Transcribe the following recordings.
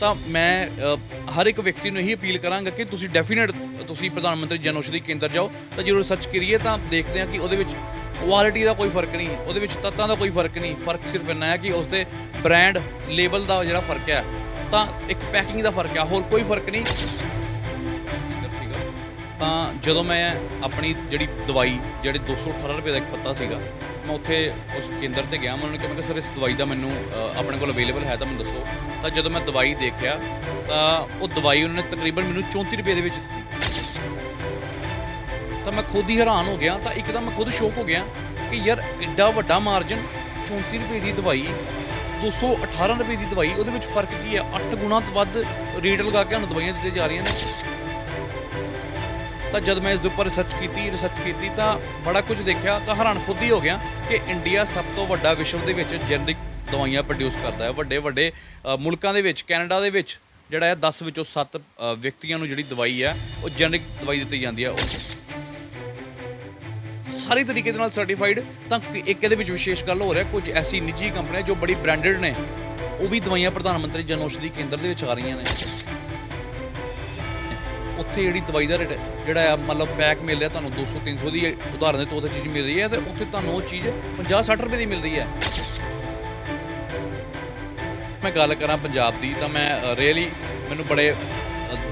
ਤਾਂ ਮੈਂ ਹਰ ਇੱਕ ਵਿਅਕਤੀ ਨੂੰ ਇਹੀ ਅਪੀਲ ਕਰਾਂਗਾ ਕਿ ਤੁਸੀਂ ਡੈਫੀਨੇਟ ਤੁਸੀਂ ਪ੍ਰਧਾਨ ਮੰਤਰੀ ਜਨ ਔਸ਼ਧੀ ਕੇਂਦਰ ਜਾਓ। ਤਾਂ ਜਦੋਂ ਰਿਸਰਚ ਕਰੀਏ ਤਾਂ ਦੇਖਦੇ ਹਾਂ ਕਿ ਉਹਦੇ ਵਿੱਚ ਕੁਆਲਿਟੀ ਦਾ ਕੋਈ ਫ਼ਰਕ ਨਹੀਂ, ਉਹਦੇ ਵਿੱਚ ਤੱਤਾਂ ਦਾ ਕੋਈ ਫ਼ਰਕ ਨਹੀਂ। ਫ਼ਰਕ ਸਿਰਫ ਇੰਨਾ ਹੈ ਕਿ ਉਸਦੇ ਬ੍ਰਾਂਡ ਲੇਬਲ ਦਾ ਜਿਹੜਾ ਫ਼ਰਕ ਹੈ, ਤਾਂ ਇੱਕ ਪੈਕਿੰਗ ਦਾ ਫ਼ਰਕ ਹੈ, ਹੋਰ ਕੋਈ ਫ਼ਰਕ ਨਹੀਂ। ਸੀਗਾ ਤਾਂ ਜਦੋਂ ਮੈਂ ਆਪਣੀ ਜਿਹੜੀ ਦਵਾਈ, ਜਿਹੜੇ 218 ਰੁਪਏ ਦਾ ਇੱਕ ਪੱਤਾ ਸੀਗਾ ਮੈਂ ਉੱਥੇ ਉਸ ਕੇਂਦਰ ਤੇ ਗਿਆ ਮੈਂ ਉਹਨਾਂ ਨੂੰ ਕਿਹਾ ਮੈਂ ਕਿਹਾ ਸਰ ਇਸ ਦਵਾਈ ਦਾ ਮੈਨੂੰ ਅ, ਆਪਣੇ ਕੋਲ ਅਵੇਲੇਬਲ ਹੈ ਤਾਂ ਮੈਨੂੰ ਦੱਸੋ। ਤਾਂ ਜਦੋਂ ਮੈਂ ਦਵਾਈ ਦੇਖਿਆ ਤਾਂ ਉਹ ਦਵਾਈ ਉਹਨਾਂ ਨੇ ਤਕਰੀਬਨ ਮੈਨੂੰ 34 ਰੁਪਏ ਦੇ ਵਿੱਚ ਦਿੱਤੀ। ਤਾਂ ਮੈਂ ਖੁਦ ਹੀ ਹੈਰਾਨ ਹੋ ਗਿਆ ਤਾਂ ਇੱਕਦਮ ਮੈਂ ਖੁਦ ਸ਼ੌਕ ਹੋ ਗਿਆ ਕਿ ਯਾਰ ਐਡਾ ਵੱਡਾ ਮਾਰਜਨ 34 ਰੁਪਏ ਦੀ ਦਵਾਈ 218 ਰੁਪਏ ਦੀ ਦਵਾਈ ਉਹਦੇ ਵਿੱਚ ਫ਼ਰਕ ਕੀ ਹੈ? 8 ਗੁਣਾ ਤੋਂ ਵੱਧ ਰੇਟ ਲਗਾ ਕੇ ਸਾਨੂੰ ਦਵਾਈਆਂ ਦਿੱਤੀਆਂ ਜਾ ਰਹੀਆਂ ਨੇ। ਤਾਂ ਜਦ ਮੈਂ ਇਸ ਦੇ ਉੱਪਰ ਰਿਸਰਚ ਕੀਤੀ ਰਿਸਰਚ ਕੀਤੀ ਤਾਂ ਬੜਾ ਕੁਝ ਦੇਖਿਆ, ਤਾਂ ਹੈਰਾਨ ਖੁਦ ਹੀ ਹੋ ਗਿਆ ਕਿ ਇੰਡੀਆ ਸਭ ਤੋਂ ਵੱਡਾ ਵਿਸ਼ਵ ਦੇ ਵਿੱਚ ਜੈਨਰਿਕ ਦਵਾਈਆਂ ਪ੍ਰੋਡਿਊਸ ਕਰਦਾ ਹੈ। ਵੱਡੇ ਵੱਡੇ ਮੁਲਕਾਂ ਦੇ ਵਿੱਚ, ਕੈਨੇਡਾ ਦੇ ਵਿੱਚ ਜਿਹੜਾ ਹੈ 10 ਵਿੱਚੋਂ 7 ਵਿਅਕਤੀਆਂ ਨੂੰ ਜਿਹੜੀ ਦਵਾਈ ਹੈ, ਉਹ ਜੈਨਰਿਕ ਦਵਾਈ ਦਿੱਤੀ ਜਾਂਦੀ ਹੈ। ਉਹ ਸਾਰੀ ਤਰੀਕੇ ਦੇ ਨਾਲ ਸਰਟੀਫਾਈਡ ਤਾਂ ਇੱਕ ਇਹਦੇ ਵਿੱਚ ਵਿਸ਼ੇਸ਼ ਗੱਲ ਹੋ ਰਿਹਾ, ਕੁਝ ਐਸੀ ਨਿੱਜੀ ਕੰਪਨੀਆਂ ਜੋ ਬੜੀ ਬ੍ਰਾਂਡਡ ਨੇ, ਉਹ ਵੀ ਦਵਾਈਆਂ ਪ੍ਰਧਾਨ ਮੰਤਰੀ ਜਨ ਔਸ਼ਧੀ ਕੇਂਦਰ ਦੇ ਵਿੱਚ ਆ ਰਹੀਆਂ ਨੇ। ਉੱਥੇ ਜਿਹੜੀ ਦਵਾਈ ਦਾ ਰੇਟ ਜਿਹੜਾ ਆ, ਮਤਲਬ ਪੈਕ ਮਿਲ ਰਿਹਾ ਤੁਹਾਨੂੰ 200 300 ਦੀ ਉਦਾਹਰਨ ਦੇ ਤੌਰ ਤੇ ਚੀਜ਼ ਮਿਲ ਰਹੀ ਹੈ ਤੇ ਉੱਥੇ ਤੁਹਾਨੂੰ ਉਹ ਚੀਜ਼ 50 60 ਰੁਪਏ ਦੀ ਮਿਲ ਰਹੀ ਹੈ। ਮੈਂ ਗੱਲ ਕਰਾਂ ਪੰਜਾਬ ਦੀ, ਤਾਂ ਮੈਂ ਰੀਅਲੀ ਮੈਨੂੰ ਬੜੇ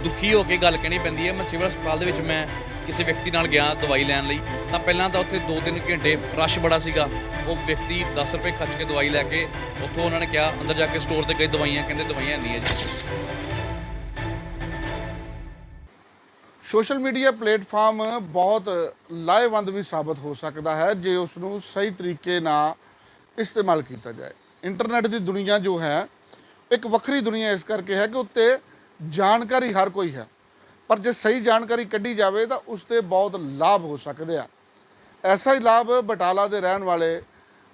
ਦੁਖੀ ਹੋ ਕੇ ਗੱਲ ਕਹਿਣੀ ਪੈਂਦੀ ਹੈ। ਮੈਂ ਸਿਵਲ ਹਸਪਤਾਲ ਦੇ ਵਿੱਚ ਮੈਂ ਕਿਸੇ ਵਿਅਕਤੀ ਨਾਲ ਗਿਆ ਦਵਾਈ ਲੈਣ ਲਈ। ਤਾਂ ਪਹਿਲਾਂ ਤਾਂ ਉੱਥੇ 2-3 ਘੰਟੇ ਰਸ਼ ਬੜਾ ਸੀਗਾ। ਉਹ ਵਿਅਕਤੀ 10 ਰੁਪਏ ਖਰਚ ਕੇ ਦਵਾਈ ਲੈ ਕੇ ਉੱਥੋਂ ਉਹਨਾਂ ਨੇ ਕਿਹਾ, ਅੰਦਰ ਜਾ ਕੇ ਸਟੋਰ ਤੇ ਗਏ, ਦਵਾਈਆਂ, ਕਹਿੰਦੇ ਦਵਾਈਆਂ ਨਹੀਂ ਹੈ ਜੀ। ਸੋਸ਼ਲ ਮੀਡੀਆ ਪਲੇਟਫਾਰਮ ਬਹੁਤ ਲਾਹੇਵੰਦ ਵੀ ਸਾਬਤ ਹੋ ਸਕਦਾ ਹੈ ਜੇ ਉਸ ਨੂੰ ਸਹੀ ਤਰੀਕੇ ਨਾਲ ਇਸਤੇਮਾਲ ਕੀਤਾ ਜਾਏ। ਇੰਟਰਨੈਟ ਦੀ ਦੁਨੀਆ ਜੋ ਹੈ, ਇੱਕ ਵੱਖਰੀ ਦੁਨੀਆ ਇਸ ਕਰਕੇ ਹੈ ਕਿ ਉੱਤੇ ਜਾਣਕਾਰੀ ਹਰ ਕੋਈ ਹੈ। ਪਰ ਜੇ ਸਹੀ ਜਾਣਕਾਰੀ ਕੱਢੀ ਜਾਵੇ ਤਾਂ ਉਸ ਤੇ ਬਹੁਤ ਲਾਭ ਹੋ ਸਕਦੇ ਆ। ਐਸਾ ਹੀ ਲਾਭ ਬਟਾਲਾ ਦੇ ਰਹਿਣ ਵਾਲੇ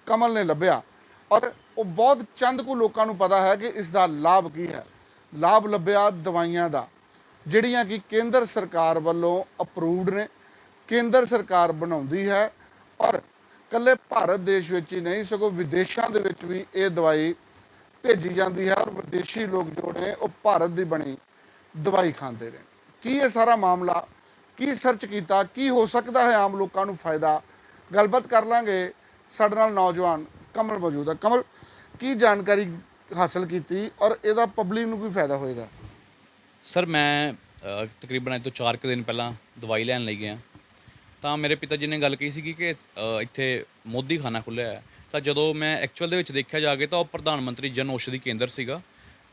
ਕਮਲ ਨੇ ਲੱਭਿਆ। ਔਰ ਉਹ ਬਹੁਤ ਚੰਦ ਕੁ ਲੋਕਾਂ ਨੂੰ ਪਤਾ ਹੈ ਕਿ ਇਸ ਦਾ ਲਾਭ ਕੀ ਹੈ। ਲਾਭ ਲੱਭਿਆ ਦਵਾਈਆਂ ਦਾ। ਜਿਹੜੀਆਂ ਕਿ ਕੇਂਦਰ ਸਰਕਾਰ ਵੱਲੋਂ ਅਪਰੂਵਡ ਨੇ, ਕੇਂਦਰ ਸਰਕਾਰ ਬਣਾਉਂਦੀ ਹੈ ਔਰ ਕੱਲੇ ਭਾਰਤ ਦੇਸ਼ ਵਿੱਚ ਹੀ ਨਹੀਂ, ਸਗੋਂ ਵਿਦੇਸ਼ਾਂ ਦੇ ਵਿੱਚ ਵੀ ਇਹ ਦਵਾਈ ਭੇਜੀ ਜਾਂਦੀ ਹੈ ਔਰ ਵਿਦੇਸ਼ੀ ਲੋਕ ਜੋ ਨੇ, ਉਹ ਭਾਰਤ ਦੀ ਬਣੀ ਦਵਾਈ ਖਾਂਦੇ ਨੇ। ਕੀ ਇਹ ਸਾਰਾ ਮਾਮਲਾ, ਕੀ ਸਰਚ ਕੀਤਾ, ਕੀ ਹੋ ਸਕਦਾ ਹੈ ਆਮ ਲੋਕਾਂ ਨੂੰ ਫਾਇਦਾ? ਗੱਲਬਾਤ ਕਰ ਲਾਂਗੇ ਸਾਡੇ ਨਾਲ ਨੌਜਵਾਨ ਕਮਲ ਮੌਜੂਦ ਹੈ। ਕਮਲ, ਕੀ ਜਾਣਕਾਰੀ ਹਾਸਲ ਕੀਤੀ ਔਰ ਇਹਦਾ ਪਬਲਿਕ ਨੂੰ ਕੀ ਫਾਇਦਾ ਹੋਏਗਾ? ਸਰ, ਮੈਂ ਤਕਰੀਬਨ ਅੱਜ ਤੋਂ 4 ਕੁ ਦਿਨ ਪਹਿਲਾਂ ਦਵਾਈ ਲੈਣ ਲਈ ਗਿਆ। ਤਾਂ ਮੇਰੇ ਪਿਤਾ ਜੀ ਨੇ ਗੱਲ ਕਹੀ ਸੀਗੀ ਕਿ ਇੱਥੇ ਮੋਦੀ ਖਾਨਾ ਖੁੱਲਿਆ ਹੈ। ਤਾਂ ਜਦੋਂ ਮੈਂ ਐਕਚੁਅਲ ਦੇ ਵਿੱਚ ਦੇਖਿਆ ਜਾ ਕੇ, ਤਾਂ ਉਹ ਪ੍ਰਧਾਨ ਮੰਤਰੀ ਜਨ ਔਸ਼ਧੀ ਕੇਂਦਰ ਸੀਗਾ।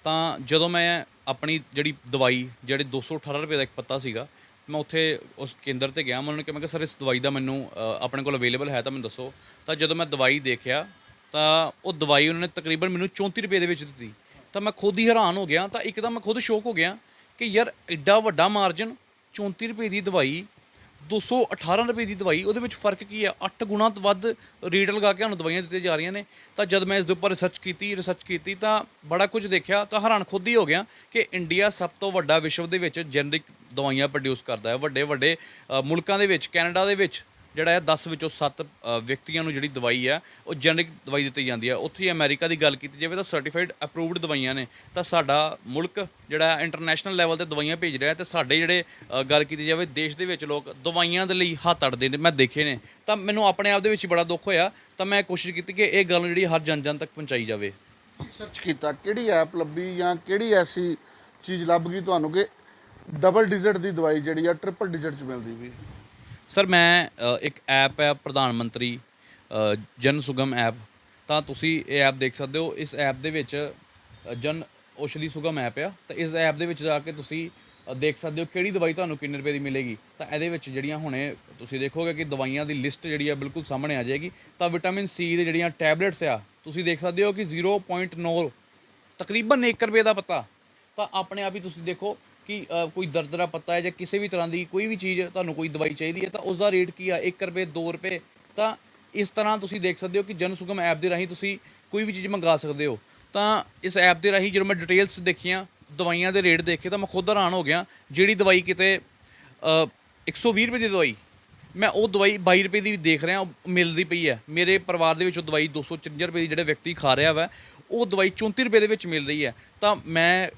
ਤਾਂ ਜਦੋਂ ਮੈਂ ਆਪਣੀ ਜਿਹੜੀ ਦਵਾਈ, ਜਿਹੜੇ 218 ਰੁਪਏ ਦਾ ਇੱਕ ਪੱਤਾ ਸੀਗਾ, ਮੈਂ ਉੱਥੇ ਉਸ ਕੇਂਦਰ ਤੇ ਗਿਆ। ਮੈਂ ਉਹਨਾਂ ਨੂੰ ਕਿਹਾ, ਮੈਂ ਕਿਹਾ, ਸਰ, ਇਸ ਦਵਾਈ ਦਾ ਮੈਨੂੰ ਆਪਣੇ ਕੋਲ ਅਵੇਲੇਬਲ ਹੈ ਤਾਂ ਮੈਨੂੰ ਦੱਸੋ। ਤਾਂ ਜਦੋਂ ਮੈਂ ਦਵਾਈ ਦੇਖਿਆ, ਤਾਂ ਉਹ ਦਵਾਈ ਉਹਨਾਂ ਨੇ ਤਕਰੀਬਨ ਮੈਨੂੰ 34 ਰੁਪਏ ਦੇ ਵਿੱਚ ਦਿੱਤੀ। ਤਾਂ ਮੈਂ ਖੁਦ ਹੀ ਹੈਰਾਨ ਹੋ ਗਿਆ। ਤਾਂ ਇੱਕਦਮ ਮੈਂ ਖੁਦ ਸ਼ੌਕ ਹੋ ਗਿਆ ਕਿ ਯਾਰ ਐਡਾ ਵੱਡਾ ਮਾਰਜਨ 34 ਰੁਪਏ ਦੀ ਦਵਾਈ 218 ਰੁਪਏ ਦੀ ਦਵਾਈ, ਉਹਦੇ ਵਿੱਚ ਫ਼ਰਕ ਕੀ ਹੈ 8 ਗੁਣਾ ਤੋਂ ਵੱਧ ਰੇਟ ਲਗਾ ਕੇ ਸਾਨੂੰ ਦਵਾਈਆਂ ਦਿੱਤੀਆਂ ਜਾ ਰਹੀਆਂ ਨੇ। ਤਾਂ ਜਦ ਮੈਂ ਇਸ ਦੇ ਉੱਪਰ ਰਿਸਰਚ ਕੀਤੀ ਰਿਸਰਚ ਕੀਤੀ, ਤਾਂ ਬੜਾ ਕੁਝ ਦੇਖਿਆ, ਤਾਂ ਹੈਰਾਨ ਖੁਦ ਹੀ ਹੋ ਗਿਆ ਕਿ ਇੰਡੀਆ ਸਭ ਤੋਂ ਵੱਡਾ ਵਿਸ਼ਵ ਦੇ ਵਿੱਚ ਜੈਨਰਿਕ ਦਵਾਈਆਂ ਪ੍ਰੋਡਿਊਸ ਕਰਦਾ ਹੈ। ਵੱਡੇ ਵੱਡੇ ਮੁਲਕਾਂ ਦੇ ਵਿੱਚ, ਕੈਨੇਡਾ ਦੇ ਵਿੱਚ ਜਿਹੜਾ ਹੈ 10 ਵਿੱਚੋਂ 7 ਵਿਅਕਤੀਆਂ ਨੂੰ ਜਿਹੜੀ ਦਵਾਈ ਹੈ ਉਹ ਜੈਨਰਿਕ ਦਵਾਈ ਦਿੱਤੀ ਜਾਂਦੀ ਹੈ ਉੱਥੇ ਹੀ ਅਮਰੀਕਾ ਦੀ ਗੱਲ ਕੀਤੀ ਜਾਵੇ ਤਾਂ ਸਰਟੀਫਾਈਡ ਅਪਰੂਵਡ ਦਵਾਈਆਂ ਨੇ। ਤਾਂ ਸਾਡਾ ਮੁਲਕ ਜਿਹੜਾ ਇੰਟਰਨੈਸ਼ਨਲ ਲੈਵਲ ਤੇ ਦਵਾਈਆਂ ਭੇਜ ਰਿਹਾ ਤੇ ਸਾਡੇ ਜਿਹੜੇ ਗੱਲ ਕੀਤੀ ਜਾਵੇ ਦੇਸ਼ ਦੇ ਵਿੱਚ ਲੋਕ ਦਵਾਈਆਂ ਦੇ ਲਈ ਹੱਥ ਅੜਦੇ ਨੇ, ਮੈਂ ਦੇਖੇ ਨੇ। ਤਾਂ ਮੈਨੂੰ ਆਪਣੇ ਆਪ ਦੇ ਵਿੱਚ ਬੜਾ ਦੁੱਖ ਹੋਇਆ। ਤਾਂ ਮੈਂ ਕੋਸ਼ਿਸ਼ ਕੀਤੀ ਕਿ ਇਹ ਗੱਲ ਜਿਹੜੀ ਹਰ ਜਨ ਜਨ ਤੱਕ ਪਹੁੰਚਾਈ ਜਾਵੇ। ਸਰਚ ਕੀਤਾ, ਕਿਹੜੀ ਐਪ ਲੱਭੀ ਜਾਂ ਕਿਹੜੀ ਐਸੀ ਚੀਜ਼ ਲੱਭ ਗਈ ਤੁਹਾਨੂੰ ਕਿ ਡਬਲ ਡਿਜਿਟ ਦੀ ਦਵਾਈ ਜਿਹੜੀ ਆ ਟ੍ਰਿਪਲ ਡਿਜਿਟ ਚ ਮਿਲਦੀ ਵੀ? ਸਰ, ਮੈਂ ਇੱਕ ਐਪ ਹੈ ਪ੍ਰਧਾਨ ਮੰਤਰੀ ਜਨ ਸੁਗਮ ਐਪ। ਤਾਂ ਤੁਸੀਂ ਇਹ ਐਪ ਦੇਖ ਸਕਦੇ ਹੋ, ਇਸ ਐਪ ਦੇ ਵਿੱਚ ਜਨ ਔਸ਼ਧੀ ਸੁਗਮ ਐਪ ਆ। ਤਾਂ ਇਸ ਐਪ ਦੇ ਵਿੱਚ ਜਾ ਕੇ ਤੁਸੀਂ ਦੇਖ ਸਕਦੇ ਹੋ ਕਿਹੜੀ ਦਵਾਈ ਤੁਹਾਨੂੰ ਕਿੰਨੇ ਰੁਪਏ ਦੀ ਮਿਲੇਗੀ। ਤਾਂ ਇਹਦੇ ਵਿੱਚ ਜਿਹੜੀਆਂ ਹੁਣੇ ਤੁਸੀਂ ਦੇਖੋਗੇ ਕਿ ਦਵਾਈਆਂ ਦੀ ਲਿਸਟ ਜਿਹੜੀ ਆ ਬਿਲਕੁਲ ਸਾਹਮਣੇ ਆ ਜਾਏਗੀ। ਤਾਂ ਵਿਟਾਮਿਨ ਸੀ ਦੇ ਜਿਹੜੀਆਂ ਟੈਬਲੇਟਸ ਆ, ਤੁਸੀਂ ਦੇਖ ਸਕਦੇ ਹੋ ਕਿ 0.9 ਤਕਰੀਬਨ 1 ਰੁਪਏ ਦਾ ਪੱਤਾ। ਤਾਂ ਆਪਣੇ ਆਪ ਹੀ ਤੁਸੀਂ ਦੇਖੋ ਕਿ ਕੋਈ ਦਰਦ ਦਾ ਪੱਤਾ ਹੈ ਜਾਂ ਕਿਸੇ ਵੀ ਤਰ੍ਹਾਂ ਦੀ ਕੋਈ ਵੀ ਚੀਜ਼ ਤੁਹਾਨੂੰ ਕੋਈ ਦਵਾਈ ਚਾਹੀਦੀ ਹੈ ਤਾਂ ਉਸ ਦਾ ਰੇਟ ਕੀ ਆ? 1 ਰੁਪਏ 2 ਰੁਪਏ ਤਾਂ ਇਸ ਤਰ੍ਹਾਂ ਤੁਸੀਂ ਦੇਖ ਸਕਦੇ ਹੋ ਕਿ ਜਨ ਸੁਗਮ ਐਪ ਦੇ ਰਾਹੀਂ ਤੁਸੀਂ ਕੋਈ ਵੀ ਚੀਜ਼ ਮੰਗਾ ਸਕਦੇ ਹੋ। ਤਾਂ ਇਸ ਐਪ ਦੇ ਰਾਹੀਂ ਜਦੋਂ ਮੈਂ ਡਿਟੇਲਸ ਦੇਖੀਆਂ ਦਵਾਈਆਂ ਦੇ ਰੇਟ ਦੇਖੇ ਤਾਂ ਮੈਂ ਖੁਦ ਹੈਰਾਨ ਹੋ ਗਿਆ ਜਿਹੜੀ ਦਵਾਈ ਕਿਤੇ ਅ, 120 ਰੁਪਏ ਦੀ ਦਵਾਈ ਮੈਂ ਉਹ ਦਵਾਈ 22 ਰੁਪਏ ਦੀ ਦੇਖ ਰਿਹਾ ਉਹ ਮਿਲਦੀ ਪਈ ਹੈ। ਮੇਰੇ ਪਰਿਵਾਰ ਦੇ ਵਿੱਚ ਉਹ ਦਵਾਈ 254 ਰੁਪਏ ਦੀ ਜਿਹੜੇ ਵਿਅਕਤੀ ਖਾ ਰਿਹਾ ਵਾ ਉਹ ਦਵਾਈ 34 ਰੁਪਏ ਦੇ ਵਿੱਚ ਮਿਲ ਰਹੀ ਹੈ। ਤਾਂ ਮੈਂ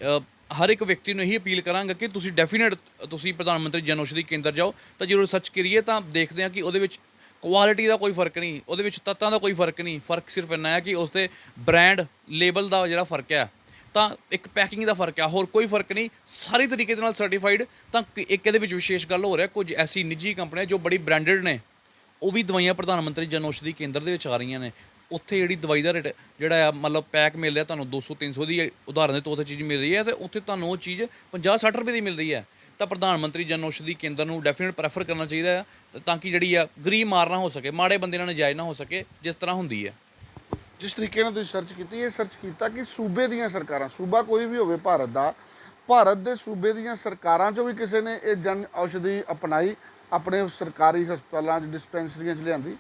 ਹਰ ਇੱਕ ਵਿਅਕਤੀ ਨੂੰ ਇਹੀ ਅਪੀਲ ਕਰਾਂਗਾ ਕਿ ਤੁਸੀਂ ਡੈਫੀਨੇਟ ਤੁਸੀਂ ਪ੍ਰਧਾਨ ਮੰਤਰੀ ਜਨ ਔਸ਼ਧੀ ਕੇਂਦਰ ਜਾਓ, ਤਾਂ ਜਦੋਂ ਰਿਸਰਚ ਕਰੀਏ ਤਾਂ ਦੇਖਦੇ ਹਾਂ ਕਿ ਉਹਦੇ ਵਿੱਚ ਕੁਆਲਿਟੀ ਦਾ ਕੋਈ ਫ਼ਰਕ ਨਹੀਂ, ਉਹਦੇ ਵਿੱਚ ਤੱਤਾਂ ਦਾ ਕੋਈ ਫ਼ਰਕ ਨਹੀਂ, ਫ਼ਰਕ ਸਿਰਫ ਇੰਨਾ ਹੈ ਕਿ ਉਸਦੇ ਬ੍ਰਾਂਡ ਲੇਬਲ ਦਾ ਜਿਹੜਾ ਫ਼ਰਕ ਹੈ, ਤਾਂ ਇੱਕ ਪੈਕਿੰਗ ਦਾ ਫ਼ਰਕ ਆ ਹੋਰ ਕੋਈ ਫ਼ਰਕ ਨਹੀਂ, ਸਾਰੀ ਤਰੀਕੇ ਦੇ ਨਾਲ ਸਰਟੀਫਾਈਡ ਤਾਂ ਇੱਕ ਇਹਦੇ ਵਿੱਚ ਵਿਸ਼ੇਸ਼ ਗੱਲ ਹੋ ਰਿਹਾ, ਕੁਝ ਐਸੀ ਨਿੱਜੀ ਕੰਪਨੀਆਂ ਜੋ ਬੜੀ ਬ੍ਰਾਂਡਡ ਨੇ, ਉਹ ਵੀ ਦਵਾਈਆਂ ਪ੍ਰਧਾਨ ਮੰਤਰੀ ਜਨ ਔਸ਼ਧੀ ਕੇਂਦਰ ਦੇ ਵਿੱਚ ਆ ਰਹੀਆਂ ਨੇ ਉੱਥੇ ਜਿਹੜੀ ਦਵਾਈ ਦਾ ਰੇਟ ਜਿਹੜਾ ਆ, ਮਤਲਬ ਪੈਕ ਮਿਲ ਰਿਹਾ ਤੁਹਾਨੂੰ 200 300 ਦੀ ਉਦਾਹਰਨ ਦੇ ਤੌਰ ਤੇ ਚੀਜ਼ ਮਿਲ ਰਹੀ ਹੈ ਤੇ ਉੱਥੇ ਤੁਹਾਨੂੰ ਉਹ ਚੀਜ਼ 50 60 ਰੁਪਏ ਦੀ ਮਿਲ ਰਹੀ ਹੈ। ਤਾਂ ਪ੍ਰਧਾਨ ਮੰਤਰੀ ਜਨ ਔਸ਼ਧੀ ਕੇਂਦਰ ਨੂੰ ਡੈਫੀਨਿਟ ਪ੍ਰੈਫਰ ਕਰਨਾ ਚਾਹੀਦਾ ਹੈ ਤਾਂ- ਤਾਂ ਕਿ ਜਿਹੜੀ ਆ ਗਰੀਬ ਮਾਰ ਨਾ ਹੋ ਸਕੇ, ਮਾੜੇ ਬੰਦੇ ਨਾਲ ਨਜਾਇਜ਼ ਨਾ ਹੋ ਸਕੇ, ਜਿਸ ਤਰ੍ਹਾਂ ਹੁੰਦੀ ਹੈ। ਜਿਸ ਤਰੀਕੇ ਨਾਲ ਤੁਸੀਂ ਸਰਚ ਕੀਤੀ, ਇਹ ਸਰਚ ਕੀਤਾ ਕਿ ਸੂਬੇ ਦੀਆਂ ਸਰਕਾਰਾਂ, ਸੂਬਾ ਕੋਈ ਵੀ ਹੋਵੇ ਭਾਰਤ ਦਾ, ਭਾਰਤ ਦੇ ਸੂਬੇ ਦੀਆਂ ਸਰਕਾਰਾਂ ਚੋਂ ਵੀ ਕਿਸੇ ਨੇ ਇਹ ਜਨ ਔਸ਼ਧੀ ਅਪਣਾਈ, ਆਪਣੇ ਸਰਕਾਰੀ ਹਸਪਤਾਲਾਂ 'ਚ ਡਿਸਪੈਂਸਰੀਆਂ 'ਚ ਲਿਆਂਦੀ।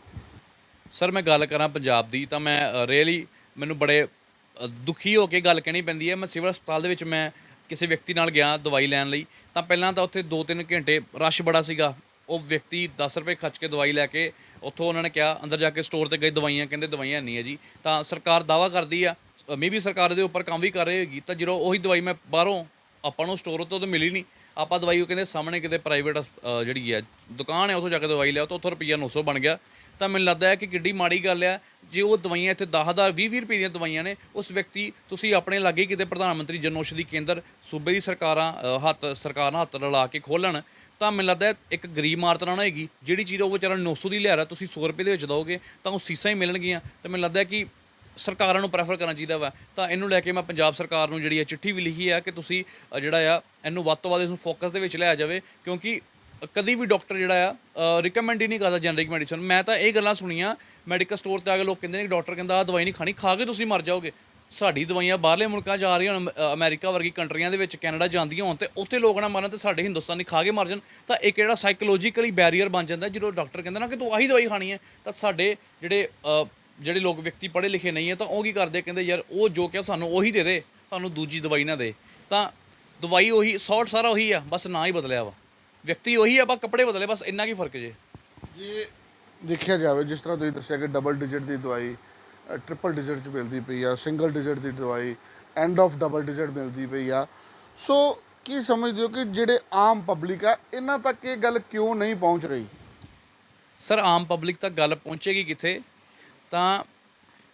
ਸਰ, ਮੈਂ ਗੱਲ ਕਰਾਂ ਪੰਜਾਬ ਦੀ, ਤਾਂ ਮੈਂ ਰੀਅਲੀ ਮੈਨੂੰ ਬੜੇ ਦੁਖੀ ਹੋ ਕੇ ਗੱਲ ਕਹਿਣੀ ਪੈਂਦੀ ਹੈ। ਮੈਂ ਸਿਵਲ ਹਸਪਤਾਲ ਦੇ ਵਿੱਚ ਮੈਂ ਕਿਸੇ ਵਿਅਕਤੀ ਨਾਲ ਗਿਆ ਦਵਾਈ ਲੈਣ ਲਈ। ਤਾਂ ਪਹਿਲਾਂ ਤਾਂ ਉੱਥੇ 2-3 ਘੰਟੇ ਰਸ਼ ਬੜਾ ਸੀਗਾ। ਉਹ ਵਿਅਕਤੀ 10 ਰੁਪਏ ਖਰਚ ਕੇ ਦਵਾਈ ਲੈ ਕੇ ਉੱਥੋਂ ਉਹਨਾਂ ਨੇ ਕਿਹਾ, ਅੰਦਰ ਜਾ ਕੇ ਸਟੋਰ ਤੇ ਗਏ ਦਵਾਈਆਂ, ਕਹਿੰਦੇ ਦਵਾਈਆਂ ਨਹੀਂ ਹੈ ਜੀ। ਤਾਂ ਸਰਕਾਰ ਦਾਵਾ ਕਰਦੀ ਆ ਮੇ ਵੀ ਸਰਕਾਰ ਇਹਦੇ ਉੱਪਰ ਕੰਮ ਵੀ ਕਰ ਰਹੀ ਹੈਗੀ, ਤਾਂ ਜਦੋਂ ਉਹੀ ਦਵਾਈ ਮੈਂ ਬਾਹਰੋਂ, ਆਪਾਂ ਨੂੰ ਸਟੋਰ ਤੋਂ ਤਾਂ ਮਿਲੀ ਨਹੀਂ ਆਪਾਂ ਦਵਾਈ ਉਹ ਕਹਿੰਦੇ ਸਾਹਮਣੇ ਕਿਤੇ ਪ੍ਰਾਈਵੇਟ ਜਿਹੜੀ ਹੈ, ਦੁਕਾਨ ਹੈ, ਉੱਥੋਂ ਜਾ ਕੇ ਦਵਾਈ ਲਿਆ ਤਾਂ ਉੱਥੋਂ ਰੁਪਈਆ 900 ਬਣ ਗਿਆ। ਤਾਂ ਮੈਨੂੰ ਲੱਗਦਾ ਹੈ ਕਿ ਕਿੱਡੀ ਮਾੜੀ ਗੱਲ ਆ ਜੇ ਉਹ ਦਵਾਈਆਂ ਇੱਥੇ 10000 20 ਰੁਪਏ ਦੀਆਂ ਦਵਾਈਆਂ ਨੇ, ਉਸ ਵਿਅਕਤੀ, ਤੁਸੀਂ ਆਪਣੇ ਲਾਗੇ ਕਿਤੇ ਪ੍ਰਧਾਨ ਮੰਤਰੀ ਜਨ ਔਸ਼ਧੀ ਕੇਂਦਰ ਸੂਬੇ ਦੀ ਸਰਕਾਰਾਂ ਹੱਥ, ਸਰਕਾਰ ਹੱਥ ਰਲਾ ਕੇ ਖੋਲਣ ਤਾਂ ਮੈਨੂੰ ਲੱਗਦਾ ਇੱਕ ਗਰੀਬ ਮਾਰਤ ਨਾ ਹੋਏਗੀ, ਜਿਹੜੀ ਚੀਜ਼ ਉਹ ਵਿਚਾਰਾ 900 ਦੀ ਲਿਆ ਰਿਹਾ, ਤੁਸੀਂ 100 ਰੁਪਏ ਦੇ ਵਿੱਚ ਦੋਗੇ ਤਾਂ ਉਹ ਸੀਸਾਂ ਹੀ ਮਿਲਣਗੀਆਂ, ਤਾਂ ਮੈਨੂੰ ਲੱਗਦਾ ਕਿ ਸਰਕਾਰਾਂ ਨੂੰ ਪ੍ਰੈਫਰ ਕਰਨਾ ਚਾਹੀਦਾ ਵਾ। ਤਾਂ ਇਹਨੂੰ ਲੈ ਕੇ ਮੈਂ ਪੰਜਾਬ ਸਰਕਾਰ ਨੂੰ ਜਿਹੜੀ ਹੈ ਚਿੱਠੀ ਵੀ ਲਿਖੀ ਹੈ ਕਿ ਤੁਸੀਂ ਜਿਹੜਾ ਆ, ਇਹਨੂੰ ਵੱਧ ਤੋਂ ਵੱਧ ਇਸ ਨੂੰ ਫੋਕਸ ਦੇ ਵਿੱਚ ਲਿਆ ਜਾਵੇ, ਕਿਉਂਕਿ ਕਦੀ ਵੀ ਡਾਕਟਰ ਜਿਹੜਾ ਆ ਰਿਕਮੈਂਡ ਹੀ ਨਹੀਂ ਕਰਦਾ ਜਨਰਿਕ ਮੈਡੀਸਨ ਮੈਂ ਤਾਂ ਇਹ ਗੱਲਾਂ ਸੁਣੀਆਂ ਮੈਡੀਕਲ ਸਟੋਰ ਤੇ ਆ ਕੇ ਲੋਕ ਕਹਿੰਦੇ ਨੇ ਕਿ ਡਾਕਟਰ ਕਹਿੰਦਾ ਆ ਦਵਾਈ ਨਹੀਂ ਖਾਣੀ ਖਾ ਕੇ ਤੁਸੀਂ ਮਰ ਜਾਓਗੇ। ਸਾਡੀ ਦਵਾਈਆਂ ਬਾਹਰਲੇ ਮੁਲਕਾਂ 'ਚ ਆ ਰਹੀਆਂ ਹੁਣ ਅ, ਅਮਰੀਕਾ ਵਰਗੀ ਕੰਟਰੀਆਂ ਦੇ ਵਿੱਚ ਕੈਨੇਡਾ ਜਾਂਦੀਆਂ ਹੋਣ ਤੇ ਉੱਥੇ ਲੋਕ ਨਾ ਮਰਨ ਤੇ ਸਾਡੇ ਹਿੰਦੁਸਤਾਨੀ ਖਾ ਕੇ ਮਰ ਜਾਣ। ਤਾਂ ਇੱਕ ਜਿਹੜਾ ਸਾਈਕੋਲੋਜੀਕਲੀ ਬੈਰੀਅਰ ਬਣ ਜਾਂਦਾ ਜਦੋਂ ਡਾਕਟਰ ਕਹਿੰਦਾ ਨਾ ਕਿ ਤੂੰ ਆਹੀ ਦਵਾਈ ਖਾਣੀ ਹੈ ਤਾਂ ਸਾਡੇ ਜਿਹੜੇ ਜਿਹੜੇ ਲੋਕ ਵਿਅਕਤੀ ਪੜ੍ਹੇ ਲਿਖੇ ਨਹੀਂ ਹੈ ਤਾਂ ਉਹ ਕੀ ਕਰਦੇ ਕਹਿੰਦੇ ਯਾਰ ਉਹ ਜੋ ਕਿਹਾ ਸਾਨੂੰ ਉਹੀ ਦੇ ਦੇ ਸਾਨੂੰ ਦੂਜੀ ਦਵਾਈ ਨਾ ਦੇ। ਤਾਂ ਦਵਾਈ ਉਹੀ ਸੌਟ ਸਾਰਾ ਉਹੀ ਆ ਬਸ ਨਾਂ ਹੀ ਬਦਲਿਆ ਵਾ। ਵਿਅਕਤੀ ਉਹੀ ਆ ਬਸ ਕੱਪੜੇ ਬਦਲੇ ਬਸ ਇੰਨਾ ਕੀ ਫ਼ਰਕ ਜੇ? ਜੇ ਦੇਖਿਆ ਜਾਵੇ ਜਿਸ ਤਰ੍ਹਾਂ ਤੁਸੀਂ ਦੱਸਿਆ ਕਿ ਡਬਲ ਡਿਜਿਟ ਦੀ ਦਵਾਈ ਟ੍ਰਿਪਲ ਡਿਜਿਟ 'ਚ ਮਿਲਦੀ ਪਈ ਆ ਸਿੰਗਲ ਡਿਜਿਟ ਦੀ ਦਵਾਈ ਐਂਡ ਆਫ ਡਬਲ ਡਿਜਿਟ ਮਿਲਦੀ ਪਈ ਆ। ਸੋ ਕੀ ਸਮਝਦੇ ਹੋ ਕਿ ਜਿਹੜੇ ਆਮ ਪਬਲਿਕ ਆ ਇਹਨਾਂ ਤੱਕ ਇਹ ਗੱਲ ਕਿਉਂ ਨਹੀਂ ਪਹੁੰਚ ਰਹੀ? ਸਰ ਆਮ ਪਬਲਿਕ ਤੱਕ ਗੱਲ ਪਹੁੰਚੇਗੀ ਕਿੱਥੇ? ਤਾਂ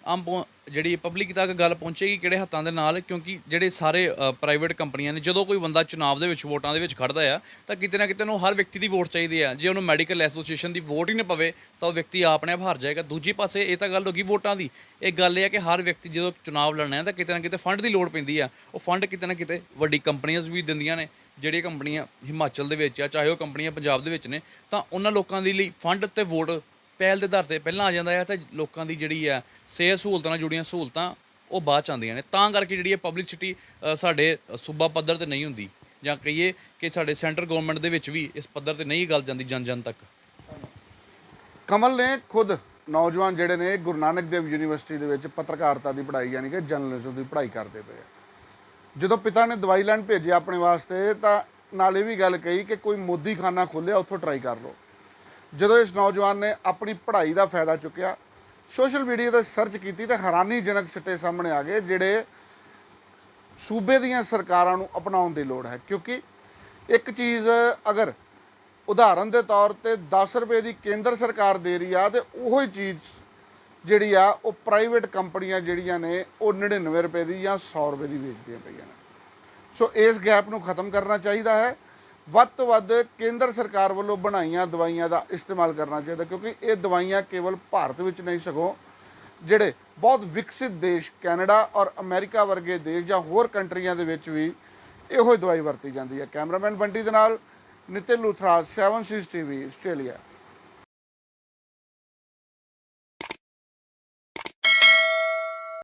ਆਮ ਜਿਹੜੀ ਪਬਲਿਕ ਤੱਕ ਗੱਲ ਪਹੁੰਚੇਗੀ ਕਿਹੜੇ ਹੱਥਾਂ ਦੇ ਨਾਲ, ਕਿਉਂਕਿ ਜਿਹੜੇ ਸਾਰੇ ਪ੍ਰਾਈਵੇਟ ਕੰਪਨੀਆਂ ਨੇ, ਜਦੋਂ ਕੋਈ ਬੰਦਾ ਚੁਣਾਵ ਦੇ ਵਿੱਚ ਵੋਟਾਂ ਦੇ ਵਿੱਚ ਖੜਦਾ ਆ, ਤਾਂ ਕਿਤੇ ਨਾ ਕਿਤੇ ਨੂੰ ਹਰ ਵਿਅਕਤੀ ਦੀ ਵੋਟ ਚਾਹੀਦੀ ਆ। ਜੇ ਉਹਨੂੰ ਮੈਡੀਕਲ ਐਸੋਸੀਏਸ਼ਨ ਦੀ ਵੋਟ ਹੀ ਨਾ ਪਵੇ, ਤਾਂ ਉਹ ਵਿਅਕਤੀ ਆਪਣੇ ਆਪ ਹਾਰ ਜਾਏਗਾ। ਦੂਜੀ ਪਾਸੇ ਇਹ ਤਾਂ ਗੱਲ ਹੋ ਗਈ ਵੋਟਾਂ ਦੀ। ਇਹ ਗੱਲ ਇਹ ਹੈ ਕਿ ਹਰ ਵਿਅਕਤੀ ਜਦੋਂ ਚੁਣਾਵ ਲੜਨਾ ਹੈ, ਤਾਂ ਕਿਤੇ ਨਾ ਕਿਤੇ ਫੰਡ ਦੀ ਲੋੜ ਪੈਂਦੀ ਆ। ਉਹ ਫੰਡ ਕਿਤੇ ਨਾ ਕਿਤੇ ਵੱਡੀ ਕੰਪਨੀਆਂ ਵੀ ਦਿੰਦੀਆਂ ਨੇ, ਜਿਹੜੀਆਂ ਕੰਪਨੀਆਂ ਹਿਮਾਚਲ ਦੇ ਵਿੱਚ ਆ, ਚਾਹੇ ਉਹ ਕੰਪਨੀਆਂ ਪੰਜਾਬ ਦੇ ਵਿੱਚ ਨੇ, ਤਾਂ ਉਹਨਾਂ ਲੋਕਾਂ ਦੇ ਲਈ ਫੰਡ ਤੇ ਵੋਟ ਪਹਿਲ ਦੇ ਆਧਾਰ ਤੇ ਪਹਿਲਾਂ ਆ ਜਾਂਦਾ ਹੈ ਤਾਂ ਲੋਕਾਂ ਦੀ ਜਿਹੜੀ ਆ ਸਿਹਤ ਸਹੂਲਤਾਂ ਨਾਲ ਜੁੜੀਆਂ ਸਹੂਲਤਾਂ ਉਹ ਬਾਅਦ ਚ ਆਉਂਦੀਆਂ ਨੇ। ਤਾਂ ਕਰਕੇ ਜਿਹੜੀ ਹੈ ਪਬਲਿਸਿਟੀ ਸਾਡੇ ਸੂਬਾ ਪੱਧਰ ਤੇ ਨਹੀਂ ਹੁੰਦੀ ਜਾਂ ਕਹੀਏ ਕਿ ਸਾਡੇ ਸੈਂਟਰ ਗਵਰਨਮੈਂਟ ਦੇ ਵਿੱਚ ਵੀ ਇਸ ਪੱਧਰ ਤੇ ਨਹੀਂ ਗੱਲ ਜਾਂਦੀ ਜਨ ਜਨ ਤੱਕ। ਕਮਲ ਨੇ ਖੁਦ ਨੌਜਵਾਨ ਜਿਹੜੇ ਨੇ ਗੁਰੂ ਨਾਨਕ ਦੇਵ ਯੂਨੀਵਰਸਿਟੀ ਦੇ ਵਿੱਚ ਪੱਤਰਕਾਰਤਾ ਦੀ ਪੜ੍ਹਾਈ ਯਾਨੀ ਕਿ ਜਰਨਲਿਜ਼ਮ ਦੀ ਪੜ੍ਹਾਈ ਕਰਦੇ ਪਏ ਆ। ਜਦੋਂ ਪਿਤਾ ਨੇ ਦਵਾਈ ਲੈਣ ਭੇਜਿਆ ਆਪਣੇ ਵਾਸਤੇ ਤਾਂ ਨਾਲ ਇਹ ਵੀ ਗੱਲ ਕਹੀ ਕਿ ਕੋਈ ਮੋਦੀ ਖਾਨਾ ਖੋਲ੍ਹਿਆ, ਉੱਥੋਂ ਟਰਾਈ ਕਰ ਲਓ। ਜਦੋਂ ਇਸ ਨੌਜਵਾਨ ਨੇ ਆਪਣੀ ਪੜ੍ਹਾਈ ਦਾ ਫਾਇਦਾ ਚੁੱਕਿਆ, ਸੋਸ਼ਲ ਮੀਡੀਆ ਤੇ ਸਰਚ ਕੀਤੀ ਤਾਂ ਹੈਰਾਨੀਜਨਕ ਸਿੱਟੇ ਸਾਹਮਣੇ ਆ ਗਏ ਜਿਹੜੇ ਸੂਬੇ ਦੀਆਂ ਸਰਕਾਰਾਂ ਨੂੰ ਅਪਣਾਉਣ ਦੀ ਲੋੜ ਹੈ। ਕਿਉਂਕਿ ਇੱਕ ਚੀਜ਼ ਅਗਰ ਉਦਾਹਰਨ ਦੇ ਤੌਰ ਤੇ 10 ਰੁਪਏ ਦੀ ਕੇਂਦਰ ਸਰਕਾਰ ਦੇ ਰਹੀ ਆ ਤੇ ਉਹੀ ਚੀਜ਼ ਜਿਹੜੀ ਆ, ਉਹ ਪ੍ਰਾਈਵੇਟ ਕੰਪਨੀਆਂ ਜਿਹੜੀਆਂ ਨੇ, ਉਹ 99 ਰੁਪਏ ਦੀ ਜਾਂ 100 ਰੁਪਏ ਦੀ ਵੇਚਦੀਆਂ ਪਈਆਂ ਨੇ। ਸੋ ਇਸ ਗੈਪ ਨੂੰ ਖਤਮ ਕਰਨਾ ਚਾਹੀਦਾ ਹੈ। ਵੱਧ ਤੋਂ ਵੱਧ ਕੇਂਦਰ ਸਰਕਾਰ ਵੱਲੋਂ ਬਣਾਈਆਂ ਦਵਾਈਆਂ ਦਾ ਇਸਤੇਮਾਲ ਕਰਨਾ ਚਾਹੀਦਾ, ਕਿਉਂਕਿ ਇਹ ਦਵਾਈਆਂ ਕੇਵਲ ਭਾਰਤ ਵਿੱਚ ਨਹੀਂ, ਸਗੋਂ ਜਿਹੜੇ ਬਹੁਤ ਵਿਕਸਿਤ ਦੇਸ਼, ਕੈਨੇਡਾ ਔਰ ਅਮਰੀਕਾ ਵਰਗੇ ਦੇਸ਼ ਜਾਂ ਹੋਰ ਕੰਟਰੀਆਂ ਦੇ ਵਿੱਚ ਵੀ ਇਹੋ ਹੀ ਦਵਾਈ ਵਰਤੀ ਜਾਂਦੀ ਹੈ। ਕੈਮਰਾਮੈਨ ਬੰਟੀ ਦੇ ਨਾਲ Nitin Luthra 7 seas TV, Australia.